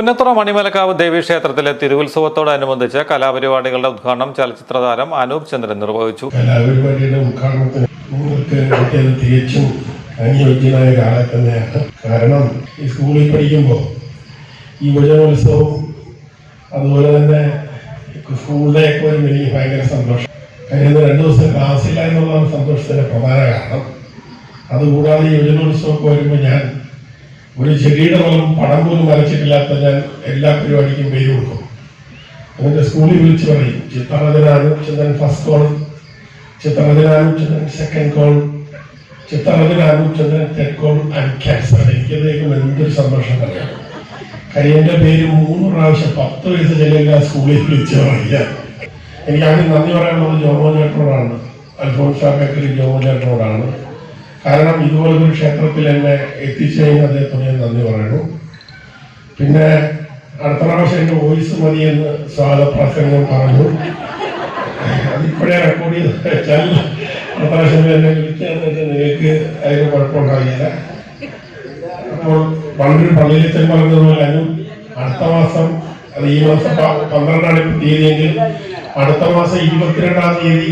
പുന്നത്തുറ മണിമലക്കാവ് ദേവീക്ഷേത്രത്തിലെ തിരുവുത്സവത്തോടനുബന്ധിച്ച് കലാപരിപാടികളുടെ ഉദ്ഘാടനം ചലച്ചിത്ര താരം അനൂപ് ചന്ദ്രൻ നിർവഹിച്ചു. കലാപരിപാടിയുടെ ഉദ്ഘാടനത്തിന് തികച്ചും അനുയോജ്യമായ കാലം തന്നെയാണ്. കാരണം ഈ സ്കൂളിൽ പഠിക്കുമ്പോൾ ഈ യുവജനോത്സവം അതുപോലെ തന്നെ സ്കൂളിലെ ഒക്കെ വരുമ്പോൾ എനിക്ക് ഭയങ്കര സന്തോഷം. കഴിയുന്ന രണ്ട് ദിവസം ക്ലാസ്സില്ല എന്നുള്ളതാണ് സന്തോഷത്തിന്റെ പ്രധാന കാരണം. അതുകൂടാതെ യുവജനോത്സവമൊക്കെ വരുമ്പോൾ ഞാൻ ഒരു ചെടിയുടെ പോലും പടം പോലും വരച്ചിട്ടില്ലാത്ത ഞാൻ എല്ലാ പരിപാടിക്കും പേര് കൊടുക്കും. എന്നിട്ട് സ്കൂളിൽ വിളിച്ച് പറയും ചിത്രരചനാനും ചന്ദ്രൻ ഫസ്റ്റ് കോൾ ചിത്രരചനാനും Chandran second call ചിത്രരചനാനും Chandran third call and cancer എനിക്കതേക്കും എന്തൊരു സന്തോഷം പറയാം കാര്യം പേര് മൂന്ന് പ്രാവശ്യം പത്ത് വയസ്സ് ചെല്ലില്ല സ്കൂളിൽ വിളിച്ച് പറയുക എനിക്ക് ആദ്യം നന്ദി പറയാനുള്ളത് ജോമോൻ ചേട്ടനോടാണ്. അൽഫോൺസ ബേക്കറി ജോമോൻ ചേട്ടനോടാണ്. കാരണം ഇതുപോലൊരു ക്ഷേത്രത്തിൽ എന്നെ എത്തിച്ചതിന് അദ്ദേഹത്തോട് ഞാൻ നന്ദി പറയുന്നു. പിന്നെ അടുത്ത പ്രാവശ്യം എന്റെ വോയിസ് മതി എന്ന് സ്വാഗത പ്രസംഗം പറഞ്ഞു. അതിപ്പോഴേ റെക്കോർഡ് ചെയ്ത് വെച്ചാൽ അടുത്ത പ്രാവശ്യം എന്നെ വിളിക്കാന്ന് വെച്ചാൽ നിങ്ങൾക്ക് അതിന് കുഴപ്പമുണ്ടാകില്ല അപ്പോൾ പണ്ടൊരു പള്ളിയിലച്ചൻ പറഞ്ഞതുപോലെ അനു അടുത്ത മാസം അത് ഈ മാസം പന്ത്രണ്ടാണ് തീയതിയെങ്കിൽ അടുത്ത മാസം ഇരുപത്തിരണ്ടാം തീയതി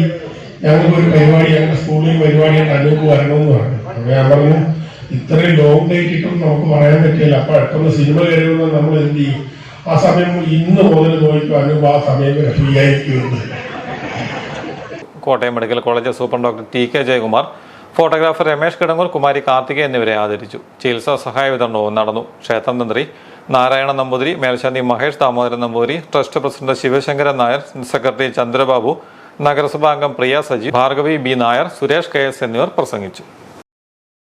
ഞങ്ങൾക്ക് ഒരു പരിപാടി ഞങ്ങളുടെ സ്കൂളിൽ പരിപാടിയായിട്ട് അനൂപ് വരണമെന്ന് പറഞ്ഞു. ഞാൻ പറഞ്ഞു ഇത്രയും ലോങ് ഡേറ്റ് ഇട്ടും നമുക്ക് പറയാൻ പറ്റില്ല. അപ്പൊ അടുത്തുള്ള സിനിമ കഴിയുന്ന നമ്മൾ എന്ത് ചെയ്യും? ആ സമയം ഇന്ന് മുതൽ നോക്കിക്കും അനൂപ് ആ സമയം വരെ ഫ്രീ ആയിരിക്കുമെന്ന് Kottayam medical college superintendent doctor T K Jayakumar photographer Ramesh Kidangoor Kumari Karthika എന്നിവരെ ആദരിച്ചു. ചികിത്സാ സഹായ വിതരണവും നടന്നു. ക്ഷേത്ര തന്ത്രി നാരായണ നമ്പൂതിരി മേൽശാന്തി Mahesh Damodaran Namboothiri trust president Sivasankaran Nair secretary Chandrababu നഗരസഭാ അംഗം Priya Saji Bhargavi B Nair Suresh K S എന്നിവർ പ്രസംഗിച്ചു.